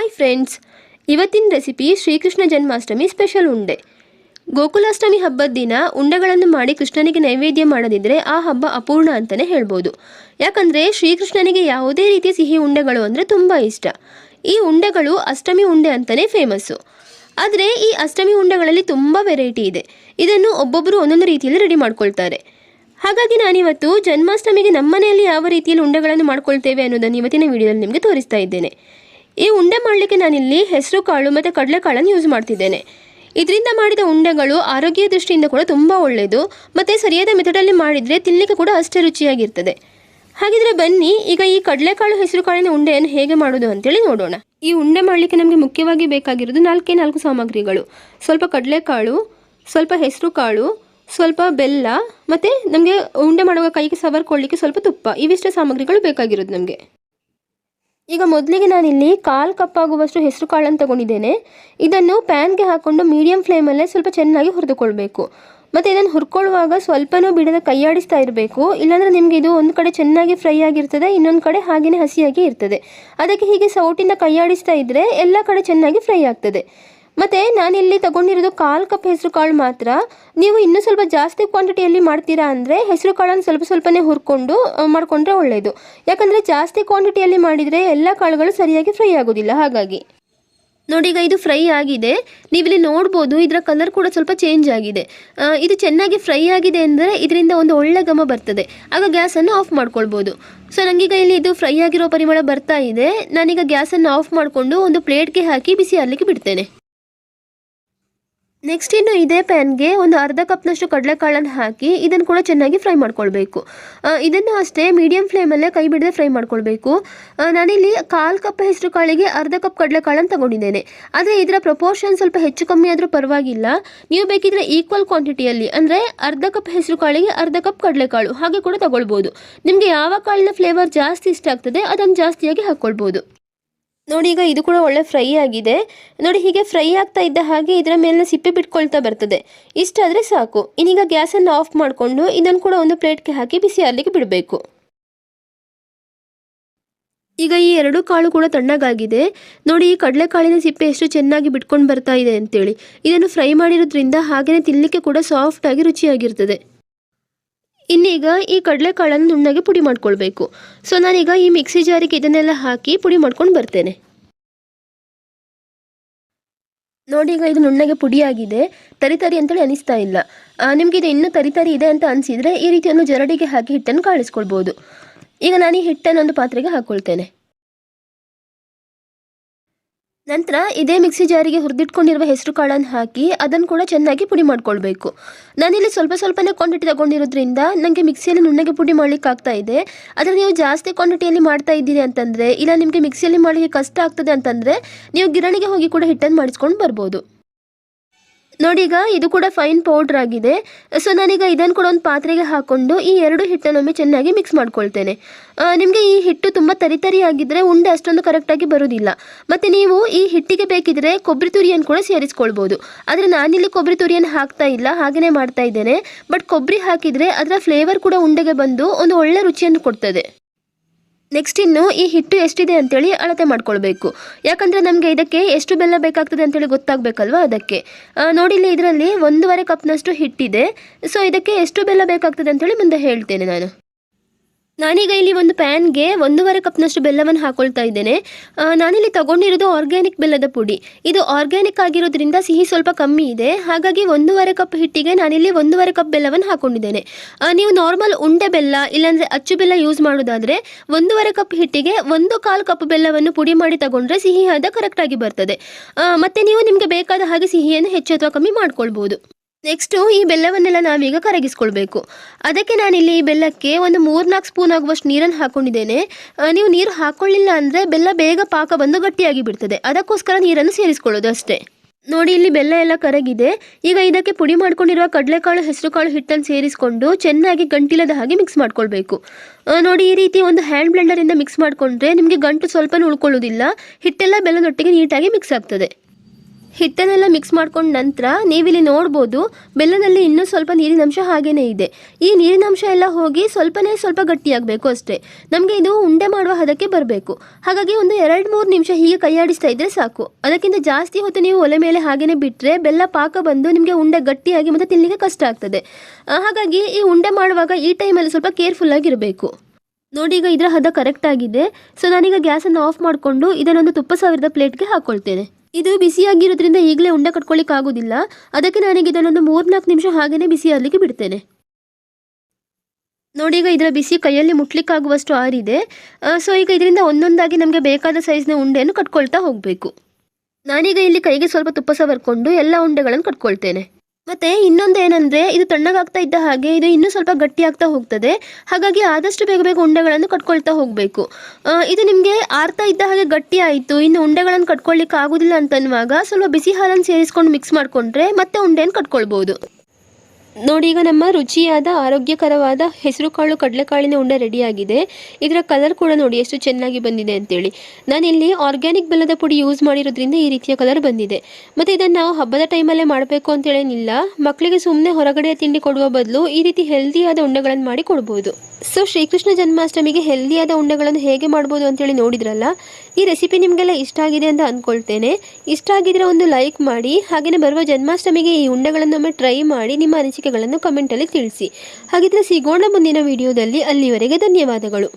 Hi friends ಇವತ್ತಿನ recipe Shrikrishna Janmashtami special ಉಂಡೆ. ಗೋಕುಲಾಷ್ಟಮಿ ಹಬ್ಬದ ದಿನ ಉಂಡೆಗಳನ್ನು ಮಾಡಿ ಕೃಷ್ಣನಿಗೆ ನೈವೇದ್ಯ ಮಾಡದಿದ್ದರೆ ಆ ಹಬ್ಬ ಅಪೂರ್ಣ ಅಂತಲೇ ಹೇಳ್ಬೋದು. ಯಾಕಂದರೆ ಶ್ರೀಕೃಷ್ಣನಿಗೆ ಯಾವುದೇ ರೀತಿಯ ಸಿಹಿ ಉಂಡೆಗಳು ಅಂದರೆ ತುಂಬ ಇಷ್ಟ. ಈ ಉಂಡೆಗಳು ಅಷ್ಟಮಿ ಉಂಡೆ ಅಂತಲೇ ಫೇಮಸ್ಸು ಆದರೆ ಈ ಅಷ್ಟಮಿ ಉಂಡೆಗಳಲ್ಲಿ ತುಂಬ ವೆರೈಟಿ ಇದೆ. ಇದನ್ನು ಒಬ್ಬೊಬ್ಬರು ಒಂದೊಂದು ರೀತಿಯಲ್ಲಿ ರೆಡಿ ಮಾಡ್ಕೊಳ್ತಾರೆ. ಹಾಗಾಗಿ ನಾನಿವತ್ತು ಜನ್ಮಾಷ್ಟಮಿಗೆ ನಮ್ಮನೆಯಲ್ಲಿ ಯಾವ ರೀತಿಯಲ್ಲಿ ಉಂಡೆಗಳನ್ನು ಮಾಡ್ಕೊಳ್ತೇವೆ ಅನ್ನೋದನ್ನು ಇವತ್ತಿನ ವಿಡಿಯೋದಲ್ಲಿ ನಿಮಗೆ ತೋರಿಸ್ತಾ ಇದ್ದೇನೆ. ಈ ಉಂಡೆ ಮಾಡಲಿಕ್ಕೆ ನಾನಿಲ್ಲಿ ಹೆಸರು ಕಾಳು ಮತ್ತು ಕಡಲೆಕಾಳನ್ನು ಯೂಸ್ ಮಾಡ್ತಿದ್ದೇನೆ. ಇದರಿಂದ ಮಾಡಿದ ಉಂಡೆಗಳು ಆರೋಗ್ಯ ದೃಷ್ಟಿಯಿಂದ ಕೂಡ ತುಂಬ ಒಳ್ಳೆಯದು. ಮತ್ತು ಸರಿಯಾದ ಮೆಥಡಲ್ಲಿ ಮಾಡಿದರೆ ತಿನ್ನಲಿಕ್ಕೆ ಕೂಡ ಅಷ್ಟೇ ರುಚಿಯಾಗಿರ್ತದೆ. ಹಾಗಿದ್ರೆ ಬನ್ನಿ, ಈಗ ಈ ಕಡಲೆಕಾಳು ಹೆಸರು ಕಾಳಿನ ಉಂಡೆಯನ್ನು ಹೇಗೆ ಮಾಡೋದು ಅಂತೇಳಿ ನೋಡೋಣ. ಈ ಉಂಡೆ ಮಾಡಲಿಕ್ಕೆ ನಮಗೆ ಮುಖ್ಯವಾಗಿ ಬೇಕಾಗಿರೋದು ನಾಲ್ಕೇ ನಾಲ್ಕು ಸಾಮಗ್ರಿಗಳು. ಸ್ವಲ್ಪ ಕಡಲೆಕಾಳು, ಸ್ವಲ್ಪ ಹೆಸರು ಕಾಳು, ಸ್ವಲ್ಪ ಬೆಲ್ಲ, ಮತ್ತು ನಮಗೆ ಉಂಡೆ ಮಾಡುವಾಗ ಕೈಗೆ ಸವರ್ಕೊಳ್ಳಿಕ್ಕೆ ಸ್ವಲ್ಪ ತುಪ್ಪ. ಇವಿಷ್ಟೇ ಸಾಮಗ್ರಿಗಳು ಬೇಕಾಗಿರೋದು ನಮಗೆ. ಈಗ ಮೊದಲಿಗೆ ನಾನಿಲ್ಲಿ ಕಾಲು ಕಪ್ಪಾಗುವಷ್ಟು ಹೆಸರು ಕಾಳನ್ನು ತಗೊಂಡಿದ್ದೇನೆ. ಇದನ್ನು ಪ್ಯಾನ್ಗೆ ಹಾಕ್ಕೊಂಡು ಮೀಡಿಯಂ ಫ್ಲೇಮಲ್ಲೇ ಸ್ವಲ್ಪ ಚೆನ್ನಾಗಿ ಹುರಿದುಕೊಳ್ಬೇಕು. ಮತ್ತು ಇದನ್ನು ಹುರ್ಕೊಳ್ಳುವಾಗ ಸ್ವಲ್ಪನೂ ಬಿಡದ ಕೈಯಾಡಿಸ್ತಾ ಇರಬೇಕು. ಇಲ್ಲಾಂದರೆ ನಿಮಗೆ ಇದು ಒಂದು ಕಡೆ ಚೆನ್ನಾಗಿ ಫ್ರೈ ಆಗಿರ್ತದೆ, ಇನ್ನೊಂದು ಕಡೆ ಹಾಗೆಯೇ ಹಸಿಯಾಗಿ ಇರ್ತದೆ. ಅದಕ್ಕೆ ಹೀಗೆ ಸೌಟಿಂದ ಕೈಯಾಡಿಸ್ತಾ ಇದ್ದರೆ ಎಲ್ಲ ಕಡೆ ಚೆನ್ನಾಗಿ ಫ್ರೈ ಆಗ್ತದೆ. ಮತ್ತು ನಾನಿಲ್ಲಿ ತಗೊಂಡಿರೋದು ಕಾಲು ಕಪ್ ಹೆಸರು ಕಾಳು ಮಾತ್ರ. ನೀವು ಇನ್ನೂ ಸ್ವಲ್ಪ ಜಾಸ್ತಿ ಕ್ವಾಂಟಿಟಿಯಲ್ಲಿ ಮಾಡ್ತೀರಾ ಅಂದರೆ ಹೆಸರು ಕಾಳನ್ನು ಸ್ವಲ್ಪ ಸ್ವಲ್ಪನೇ ಹುರ್ಕೊಂಡು ಮಾಡಿಕೊಂಡ್ರೆ ಒಳ್ಳೆಯದು ಯಾಕಂದರೆ ಜಾಸ್ತಿ ಕ್ವಾಂಟಿಟಿಯಲ್ಲಿ ಮಾಡಿದರೆ ಎಲ್ಲ ಕಾಳುಗಳು ಸರಿಯಾಗಿ ಫ್ರೈ ಆಗೋದಿಲ್ಲ. ಹಾಗಾಗಿ ನೋಡಿ ಈಗ ಇದು ಫ್ರೈ ಆಗಿದೆ. ನೀವಿಲ್ಲಿ ನೋಡ್ಬೋದು ಇದರ ಕಲರ್ ಕೂಡ ಸ್ವಲ್ಪ ಚೇಂಜ್ ಆಗಿದೆ. ಇದು ಚೆನ್ನಾಗಿ ಫ್ರೈ ಆಗಿದೆ ಅಂದರೆ ಇದರಿಂದ ಒಂದು ಒಳ್ಳೆ ಘಮ ಬರ್ತದೆ. ಆಗ ಗ್ಯಾಸನ್ನು ಆಫ್ ಮಾಡ್ಕೊಳ್ಬೋದು. ಸೊ ನನಗೀಗ ಇಲ್ಲಿ ಇದು ಫ್ರೈ ಆಗಿರೋ ಪರಿಮಳ ಬರ್ತಾ ಇದೆ. ನಾನೀಗ ಗ್ಯಾಸನ್ನು ಆಫ್ ಮಾಡಿಕೊಂಡು ಒಂದು ಪ್ಲೇಟ್ಗೆ ಹಾಕಿ ಬಿಸಿ ಆಗಲಿಕ್ಕೆ ಬಿಡ್ತೇನೆ. ನೆಕ್ಸ್ಟ್ ಇನ್ನು ಇದೇ ಪ್ಯಾನ್ಗೆ ಒಂದು ಅರ್ಧ ಕಪ್ನಷ್ಟು ಕಡಲೆಕಾಳನ್ನು ಹಾಕಿ ಇದನ್ನು ಕೂಡ ಚೆನ್ನಾಗಿ ಫ್ರೈ ಮಾಡ್ಕೊಳ್ಬೇಕು. ಇದನ್ನು ಅಷ್ಟೇ ಮೀಡಿಯಂ ಫ್ಲೇಮಲ್ಲೇ ಕೈ ಬಿಡದೆ ಫ್ರೈ ಮಾಡ್ಕೊಳ್ಬೇಕು. ನಾನಿಲ್ಲಿ ಕಾಲು ಕಪ್ ಹೆಸರು ಕಾಳಿಗೆ ಅರ್ಧ ಕಪ್ ಕಡಲೆಕಾಳನ್ನು ತಗೊಂಡಿದ್ದೇನೆ. ಆದರೆ ಇದರ ಪ್ರಪೋರ್ಷನ್ ಸ್ವಲ್ಪ ಹೆಚ್ಚು ಕಮ್ಮಿ ಆದರೂ ಪರವಾಗಿಲ್ಲ. ನೀವು ಬೇಕಿದ್ರೆ ಈಕ್ವಲ್ ಕ್ವಾಂಟಿಟಿಯಲ್ಲಿ ಅಂದರೆ ಅರ್ಧ ಕಪ್ ಹೆಸರು ಕಾಳಿಗೆ ಅರ್ಧ ಕಪ್ ಕಡಲೆಕಾಳು ಹಾಗೆ ಕೂಡ ತಗೊಳ್ಬೋದು. ನಿಮಗೆ ಯಾವ ಕಾಳಿನ ಫ್ಲೇವರ್ ಜಾಸ್ತಿ ಇಷ್ಟ ಆಗ್ತದೆ ಅದನ್ನು ಜಾಸ್ತಿಯಾಗಿ ಹಾಕ್ಕೊಳ್ಬೋದು. ನೋಡಿ, ಈಗ ಇದು ಕೂಡ ಒಳ್ಳೆ ಫ್ರೈ ಆಗಿದೆ. ನೋಡಿ, ಹೀಗೆ ಫ್ರೈ ಆಗ್ತಾ ಇದ್ದ ಹಾಗೆ ಇದರ ಮೇಲೆ ಸಿಪ್ಪೆ ಬಿಟ್ಕೊಳ್ತಾ ಬರ್ತದೆ. ಇಷ್ಟಾದರೆ ಸಾಕು. ಇನ್ನೀಗ ಗ್ಯಾಸನ್ನು ಆಫ್ ಮಾಡಿಕೊಂಡು ಇದನ್ನು ಕೂಡ ಒಂದು ಪ್ಲೇಟ್ಗೆ ಹಾಕಿ ಬಿಸಿ ಆಗಲಿಕ್ಕೆ ಬಿಡಬೇಕು. ಈಗ ಈ ಎರಡು ಕಾಳು ಕೂಡ ತಣ್ಣಗಾಗಿದೆ. ನೋಡಿ, ಈ ಕಡಲೆಕಾಳಿನ ಸಿಪ್ಪೆ ಎಷ್ಟು ಚೆನ್ನಾಗಿ ಬಿಟ್ಕೊಂಡು ಬರ್ತಾ ಇದೆ ಅಂತೇಳಿ. ಇದನ್ನು ಫ್ರೈ ಮಾಡಿರೋದ್ರಿಂದ ಹಾಗೆಯೇ ತಿನ್ನಲಿಕ್ಕೆ ಕೂಡ ಸಾಫ್ಟಾಗಿ ರುಚಿಯಾಗಿರ್ತದೆ. ಇನ್ನೀಗ ಈ ಕಡಲೆಕಾಳನ್ನು ನುಣ್ಣಗೆ ಪುಡಿ ಮಾಡ್ಕೊಳ್ಬೇಕು. ಸೊ, ನಾನೀಗ ಈ ಮಿಕ್ಸಿ ಜಾರಿಗೆ ಇದನ್ನೆಲ್ಲ ಹಾಕಿ ಪುಡಿ ಮಾಡ್ಕೊಂಡು ಬರ್ತೇನೆ. ನೋಡಿ, ಈಗ ಇದು ನುಣ್ಣಗೆ ಪುಡಿಯಾಗಿದೆ. ತರಿ ತರಿ ಅಂತೇಳಿ ಅನಿಸ್ತಾ ಇಲ್ಲ. ನಿಮಗೆ ಇದು ಇನ್ನೂ ತರಿ ತರಿ ಇದೆ ಅಂತ ಅನಿಸಿದರೆ ಈ ರೀತಿಯನ್ನು ಜರಡಿಗೆ ಹಾಕಿ ಹಿಟ್ಟನ್ನು ಕಾಳಿಸ್ಕೊಳ್ಬೋದು. ಈಗ ನಾನು ಈ ಹಿಟ್ಟನ್ನು ಒಂದು ಪಾತ್ರೆಗೆ ಹಾಕ್ಕೊಳ್ತೇನೆ ನಂತರ ಇದೇ ಮಿಕ್ಸಿ ಜಾರಿಗೆ ಹುರಿದಿಟ್ಕೊಂಡಿರುವ ಹೆಸರು ಕಾಳನ್ನು ಹಾಕಿ ಅದನ್ನು ಕೂಡ ಚೆನ್ನಾಗಿ ಪುಡಿ ಮಾಡ್ಕೊಳ್ಬೇಕು. ನಾನಿಲ್ಲಿ ಸ್ವಲ್ಪ ಸ್ವಲ್ಪನೇ ಕ್ವಾಂಟಿಟಿ ತಗೊಂಡಿರೋದ್ರಿಂದ ನನಗೆ ಮಿಕ್ಸಿಯಲ್ಲಿ ನುಣ್ಣಗೆ ಪುಡಿ ಮಾಡ್ಲಿಕ್ಕೆ ಇದೆ. ಆದರೆ ನೀವು ಜಾಸ್ತಿ ಕ್ವಾಂಟಿಟಿಯಲ್ಲಿ ಮಾಡ್ತಾ ಇದ್ದೀರಿ ಅಂತಂದರೆ, ಇಲ್ಲ ನಿಮಗೆ ಮಿಕ್ಸಿಯಲ್ಲಿ ಮಾಡಲಿಕ್ಕೆ ಕಷ್ಟ ಆಗ್ತದೆ ಅಂತಂದರೆ, ನೀವು ಗಿರಣಿಗೆ ಹೋಗಿ ಕೂಡ ಹಿಟ್ಟನ್ನು ಮಾಡಿಸ್ಕೊಂಡು ಬರ್ಬೋದು. ನೋಡಿ ಈಗ ಇದು ಕೂಡ ಫೈನ್ ಪೌಡ್ರ್ ಆಗಿದೆ. ಸೊ ನಾನೀಗ ಇದನ್ನು ಕೂಡ ಒಂದು ಪಾತ್ರೆಗೆ ಹಾಕ್ಕೊಂಡು ಈ ಎರಡು ಹಿಟ್ಟನ್ನೊಮ್ಮೆ ಚೆನ್ನಾಗಿ ಮಿಕ್ಸ್ ಮಾಡ್ಕೊಳ್ತೇನೆ. ನಿಮಗೆ ಈ ಹಿಟ್ಟು ತುಂಬ ತರಿತರಿ ತರಿ ಆಗಿದ್ದರೆ ಉಂಡೆ ಅಷ್ಟೊಂದು ಕರೆಕ್ಟಾಗಿ ಬರೋದಿಲ್ಲ. ಮತ್ತು ನೀವು ಈ ಹಿಟ್ಟಿಗೆ ಬೇಕಿದ್ದರೆ ಕೊಬ್ಬರಿ ತುರಿಯನ್ನು ಕೂಡ ಸೇರಿಸ್ಕೊಳ್ಬೋದು. ಆದರೆ ನಾನಿಲ್ಲಿ ಕೊಬ್ಬರಿ ತುರಿಯನ್ನು ಹಾಕ್ತಾ ಇಲ್ಲ ಹಾಗೆಯೇ ಮಾಡ್ತಾ ಇದ್ದೇನೆ. ಬಟ್ ಕೊಬ್ಬರಿ ಹಾಕಿದರೆ ಅದರ ಫ್ಲೇವರ್ ಕೂಡ ಉಂಡೆಗೆ ಬಂದು ಒಂದು ಒಳ್ಳೆ ರುಚಿಯನ್ನು ಕೊಡ್ತದೆ. ನೆಕ್ಸ್ಟ್ ಇನ್ನು ಈ ಹಿಟ್ಟು ಎಷ್ಟಿದೆ ಅಂತೇಳಿ ಅಳತೆ ಮಾಡ್ಕೊಳ್ಬೇಕು. ಯಾಕಂದರೆ ನಮಗೆ ಇದಕ್ಕೆ ಎಷ್ಟು ಬೆಲ್ಲ ಬೇಕಾಗ್ತದೆ ಅಂತೇಳಿ ಗೊತ್ತಾಗಬೇಕಲ್ವಾ ಅದಕ್ಕೆ. ನೋಡಿಲ್ಲ ಇದರಲ್ಲಿ ಒಂದೂವರೆ ಕಪ್ನಷ್ಟು ಹಿಟ್ಟಿದೆ. ಸೊ ಇದಕ್ಕೆ ಎಷ್ಟು ಬೆಲ್ಲ ಬೇಕಾಗ್ತದೆ ಅಂತೇಳಿ ಮುಂದೆ ಹೇಳ್ತೇನೆ ನಾನು. ನಾನೀಗ ಇಲ್ಲಿ ಒಂದು ಪ್ಯಾನ್ಗೆ ಒಂದೂವರೆ ಕಪ್ನಷ್ಟು ಬೆಲ್ಲವನ್ನು ಹಾಕೊಳ್ತಾ ಇದ್ದೇನೆ. ನಾನಿಲ್ಲಿ ತಗೊಂಡಿರೋದು ಆರ್ಗ್ಯಾನಿಕ್ ಬೆಲ್ಲದ ಪುಡಿ. ಇದು ಆರ್ಗ್ಯಾನಿಕ್ ಆಗಿರೋದ್ರಿಂದ ಸಿಹಿ ಸ್ವಲ್ಪ ಕಮ್ಮಿ ಇದೆ. ಹಾಗಾಗಿ ಒಂದೂವರೆ ಕಪ್ ಹಿಟ್ಟಿಗೆ ನಾನಿಲ್ಲಿ ಒಂದೂವರೆ ಕಪ್ ಬೆಲ್ಲವನ್ನು ಹಾಕೊಂಡಿದ್ದೇನೆ. ನೀವು ನಾರ್ಮಲ್ ಉಂಡೆ ಬೆಲ್ಲ, ಇಲ್ಲಾಂದರೆ ಅಚ್ಚು ಬೆಲ್ಲ ಯೂಸ್ ಮಾಡೋದಾದರೆ ಒಂದೂವರೆ ಕಪ್ ಹಿಟ್ಟಿಗೆ ಒಂದು ಕಾಲು ಕಪ್ ಬೆಲ್ಲವನ್ನು ಪುಡಿ ಮಾಡಿ ತಗೊಂಡ್ರೆ ಸಿಹಿ ಆದ ಕರೆಕ್ಟಾಗಿ ಬರ್ತದೆ. ಮತ್ತೆ ನೀವು ನಿಮಗೆ ಬೇಕಾದ ಹಾಗೆ ಸಿಹಿಯನ್ನು ಹೆಚ್ಚು ಅಥವಾ ಕಮ್ಮಿ ಮಾಡ್ಕೊಳ್ಬೋದು. ನೆಕ್ಸ್ಟು ಈ ಬೆಲ್ಲವನ್ನೆಲ್ಲ ನಾವೀಗ ಕರಗಿಸ್ಕೊಳ್ಬೇಕು. ಅದಕ್ಕೆ ನಾನಿಲ್ಲಿ ಈ ಬೆಲ್ಲಕ್ಕೆ ಒಂದು ಮೂರ್ನಾಲ್ಕು ಸ್ಪೂನ್ ಆಗುವಷ್ಟು ನೀರನ್ನು ಹಾಕೊಂಡಿದ್ದೇನೆ. ನೀವು ನೀರು ಹಾಕ್ಕೊಳ್ಳಿಲ್ಲ ಅಂದರೆ ಬೆಲ್ಲ ಬೇಗ ಪಾಕ ಬಂದು ಗಟ್ಟಿಯಾಗಿ ಬಿಡ್ತದೆ. ಅದಕ್ಕೋಸ್ಕರ ನೀರನ್ನು ಸೇರಿಸ್ಕೊಳ್ಳೋದು ಅಷ್ಟೇ. ನೋಡಿ, ಇಲ್ಲಿ ಬೆಲ್ಲ ಎಲ್ಲ ಕರಗಿದೆ. ಈಗ ಇದಕ್ಕೆ ಪುಡಿ ಮಾಡ್ಕೊಂಡಿರುವ ಕಡಲೆಕಾಳು, ಹೆಸರುಕಾಳು ಹಿಟ್ಟನ್ನು ಸೇರಿಸ್ಕೊಂಡು ಚೆನ್ನಾಗಿ ಗಂಟಿಲ್ಲದ ಹಾಗೆ ಮಿಕ್ಸ್ ಮಾಡ್ಕೊಳ್ಬೇಕು. ನೋಡಿ, ಈ ರೀತಿ ಒಂದು ಹ್ಯಾಂಡ್ ಬ್ಲೆಂಡರಿಂದ ಮಿಕ್ಸ್ ಮಾಡಿಕೊಂಡ್ರೆ ನಿಮಗೆ ಗಂಟು ಸ್ವಲ್ಪನೂ ಉಳ್ಕೊಳ್ಳೋದಿಲ್ಲ ಹಿಟ್ಟೆಲ್ಲ ಬೆಲ್ಲದೊಟ್ಟಿಗೆ ನೀಟಾಗಿ ಮಿಕ್ಸ್ ಆಗ್ತದೆ. ಹಿಟ್ಟನ್ನೆಲ್ಲ ಮಿಕ್ಸ್ ಮಾಡ್ಕೊಂಡ ನಂತರ ನೀವಿಲ್ಲಿ ನೋಡ್ಬೋದು, ಬೆಲ್ಲದಲ್ಲಿ ಇನ್ನೂ ಸ್ವಲ್ಪ ನೀರಿನಂಶ ಹಾಗೇನೇ ಇದೆ. ಈ ನೀರಿನಂಶ ಎಲ್ಲ ಹೋಗಿ ಸ್ವಲ್ಪನೇ ಸ್ವಲ್ಪ ಗಟ್ಟಿಯಾಗಬೇಕು ಅಷ್ಟೇ. ನಮಗೆ ಇದು ಉಂಡೆ ಮಾಡುವ ಹದಕ್ಕೆ ಬರಬೇಕು. ಹಾಗಾಗಿ ಒಂದು ಎರಡು ಮೂರು ನಿಮಿಷ ಹೀಗೆ ಕೈಯಾಡಿಸ್ತಾ ಇದ್ರೆ ಸಾಕು. ಅದಕ್ಕಿಂತ ಜಾಸ್ತಿ ಹೊತ್ತು ನೀವು ಒಲೆ ಮೇಲೆ ಹಾಗೇನೆ ಬಿಟ್ಟರೆ ಬೆಲ್ಲ ಪಾಕ ಬಂದು ನಿಮಗೆ ಉಂಡೆ ಗಟ್ಟಿಯಾಗಿ ಮತ್ತು ತಿನ್ನಲಿಕ್ಕೆ ಕಷ್ಟ ಆಗ್ತದೆ. ಹಾಗಾಗಿ ಈ ಉಂಡೆ ಮಾಡುವಾಗ ಈ ಟೈಮಲ್ಲಿ ಸ್ವಲ್ಪ ಕೇರ್ಫುಲ್ ಆಗಿರಬೇಕು. ನೋಡಿ, ಈಗ ಇದರ ಹದ ಕರೆಕ್ಟ್ ಆಗಿದೆ. ಸೊ ನಾನೀಗ ಗ್ಯಾಸನ್ನು ಆಫ್ ಮಾಡಿಕೊಂಡು ಇದನ್ನೊಂದು ತುಪ್ಪ ಸಾವಿರದ ಪ್ಲೇಟ್ಗೆ ಹಾಕ್ಕೊಳ್ತೇನೆ ಇದು ಬಿಸಿಯಾಗಿರೋದ್ರಿಂದ ಈಗಲೇ ಉಂಡೆ ಕಟ್ಕೊಳ್ಳಿಕ್ಕೆ ಆಗೋದಿಲ್ಲ ಅದಕ್ಕೆ ನಾನೀಗ ಇದನ್ನೊಂದು ಮೂರ್ನಾಲ್ಕು ನಿಮಿಷ ಹಾಗೇನೆ ಬಿಸಿ ಆಗಲಿಕ್ಕೆ ಬಿಡ್ತೇನೆ. ನೋಡಿ, ಈಗ ಇದರ ಬಿಸಿ ಕೈಯಲ್ಲಿ ಮುಟ್ಲಿಕ್ಕಾಗುವಷ್ಟು ಆರಿದೆ. ಸೊ ಈಗ ಇದರಿಂದ ಒಂದೊಂದಾಗಿ ನಮಗೆ ಬೇಕಾದ ಸೈಜ್ನ ಉಂಡೆಯನ್ನು ಕಟ್ಕೊಳ್ತಾ ಹೋಗಬೇಕು. ನಾನೀಗ ಇಲ್ಲಿ ಕೈಗೆ ಸ್ವಲ್ಪ ತುಪ್ಪ ಬರ್ಕೊಂಡು ಎಲ್ಲ ಉಂಡೆಗಳನ್ನು ಕಟ್ಕೊಳ್ತೇನೆ. ಮತ್ತೆ ಇನ್ನೊಂದು ಏನಂದ್ರೆ, ಇದು ತಣ್ಣಗಾಗ್ತಾ ಇದ್ದ ಹಾಗೆ ಇದು ಇನ್ನೂ ಸ್ವಲ್ಪ ಗಟ್ಟಿಯಾಗ್ತಾ ಹೋಗ್ತದೆ. ಹಾಗಾಗಿ ಆದಷ್ಟು ಬೇಗ ಬೇಗ ಉಂಡೆಗಳನ್ನು ಕಟ್ಕೊಳ್ತಾ ಹೋಗಬೇಕು. ಇದು ನಿಮಗೆ ಆರ್ತಾ ಇದ್ದ ಹಾಗೆ ಗಟ್ಟಿ ಆಯಿತು, ಇನ್ನು ಉಂಡೆಗಳನ್ನು ಕಟ್ಕೊಳ್ಳಿಕ್ಕೆ ಆಗೋದಿಲ್ಲ ಅಂತನ್ನುವಾಗ ಸ್ವಲ್ಪ ಬಿಸಿ ಹಾಲನ್ನು ಸೇರಿಸ್ಕೊಂಡು ಮಿಕ್ಸ್ ಮಾಡಿಕೊಂಡ್ರೆ ಮತ್ತೆ ಉಂಡೆಯನ್ನು ಕಟ್ಕೊಳ್ಬೋದು. ನೋಡಿ, ಈಗ ನಮ್ಮ ರುಚಿಯಾದ, ಆರೋಗ್ಯಕರವಾದ ಹೆಸರುಕಾಳು ಕಡಲೆಕಾಳಿನ ಉಂಡೆ ರೆಡಿಯಾಗಿದೆ. ಇದರ ಕಲರ್ ಕೂಡ ನೋಡಿ, ಎಷ್ಟು ಚೆನ್ನಾಗಿ ಬಂದಿದೆ ಅಂತೇಳಿ. ನಾನಿಲ್ಲಿ ಆರ್ಗ್ಯಾನಿಕ್ ಬೆಲ್ಲದ ಪುಡಿ ಯೂಸ್ ಮಾಡಿರೋದ್ರಿಂದ ಈ ರೀತಿಯ ಕಲರ್ ಬಂದಿದೆ. ಮತ್ತು ಇದನ್ನು ನಾವು ಹಬ್ಬದ ಟೈಮಲ್ಲೇ ಮಾಡಬೇಕು ಅಂತೇಳೇನಿಲ್ಲ. ಮಕ್ಕಳಿಗೆ ಸುಮ್ಮನೆ ಹೊರಗಡೆ ತಿಂಡಿ ಕೊಡುವ ಬದಲು ಈ ರೀತಿ ಹೆಲ್ದಿಯಾದ ಉಂಡೆಗಳನ್ನು ಮಾಡಿ ಕೊಡ್ಬೋದು. ಸೊ ಶ್ರೀಕೃಷ್ಣ ಜನ್ಮಾಷ್ಟಮಿಗೆ ಹೆಲ್ದಿಯಾದ ಉಂಡೆಗಳನ್ನು ಹೇಗೆ ಮಾಡ್ಬೋದು ಅಂತೇಳಿ ನೋಡಿದ್ರಲ್ಲ, ಈ ರೆಸಿಪಿ ನಿಮಗೆಲ್ಲ ಇಷ್ಟ ಆಗಿದೆ ಅಂತ ಅಂದ್ಕೊಳ್ತೇನೆ ಇಷ್ಟ ಆಗಿದ್ರೆ ಒಂದು ಲೈಕ್ ಮಾಡಿ ಹಾಗೆಯೇ ಬರುವ ಜನ್ಮಾಷ್ಟಮಿಗೆ ಈ ಉಂಡೆಗಳನ್ನೊಮ್ಮೆ ಟ್ರೈ ಮಾಡಿ, ನಿಮ್ಮ ಅನಿಸಿಕೆಗಳನ್ನು ಕಮೆಂಟಲ್ಲಿ ತಿಳಿಸಿ. ಹಾಗಿದ್ರೆ ಸಿಗೋಣ ಮುಂದಿನ ವಿಡಿಯೋದಲ್ಲಿ ಅಲ್ಲಿವರೆಗೆ ಧನ್ಯವಾದಗಳು.